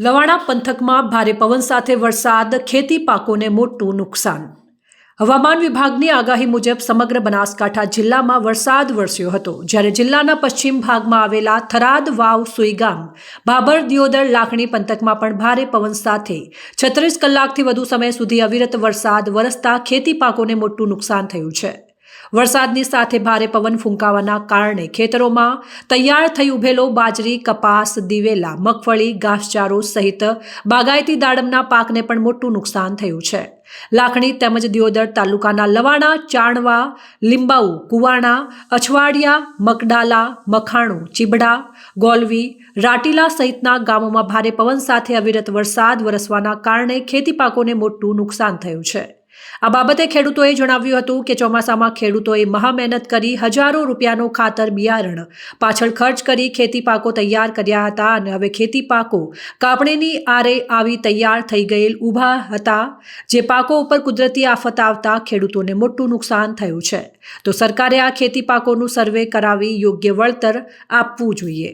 લવાણા પંથકમાં ભારે પવન સાથે વરસાદ, ખેતી પાકોને મોટું નુકસાન. હવામાન વિભાગની આગાહી મુજબ સમગ્ર બનાસકાંઠા જિલ્લામાં વરસાદ વરસ્યો હતો, જ્યારે જિલ્લાના પશ્ચિમ ભાગમાં આવેલા થરાદ, વાવ, સુઈગામ ભાભર દિયોદર, લાખણી પંથકમાં પણ ભારે પવન સાથે છત્રીસ કલાકથી વધુ સમય સુધી અવિરત વરસાદ વરસતા ખેતી પાકોને મોટું નુકસાન થયું છે. વરસાદની સાથે ભારે પવન ફૂંકાવાના કારણે ખેતરોમાં તૈયાર થઈ ઉભેલો બાજરી, કપાસ, દિવેલા, મગફળી, ઘાસચારો સહિત બાગાયતી દાડમના પાકને પણ મોટું નુકસાન થયું છે. લાખણી તેમજ દિયોદર તાલુકાના લવાણા, ચાણવા, લીંબાઉ, કુવાણા, અછવાડિયા મકડાલા મખાણું, ચીબડા, ગોલવી, રાટીલા સહિતના ગામોમાં ભારે પવન સાથે અવિરત વરસાદ વરસવાના કારણે ખેતી પાકોને મોટું નુકસાન થયું છે. આ બાબતે ખેડૂતોએ જણાવ્યું હતું કે ચોમાસામાં ખેડૂતોએ મહા મહેનત કરી હજારો રૂપિયાનો ખાતર બિયારણ, પાછળ ખર્ચ કરી ખેતી પાકો તૈયાર કર્યા હતા અને હવે ખેતી પાકો કાપણીની આરે આવી તૈયાર થઈ ગયેલ ઊભા હતા, જે પાકો ઉપર કુદરતી આફત આવતા ખેડૂતોને મોટું નુકસાન થયું છે. તો સરકારે આ ખેતી પાકોનું સર્વે કરાવી યોગ્ય વળતર આપવું જોઈએ.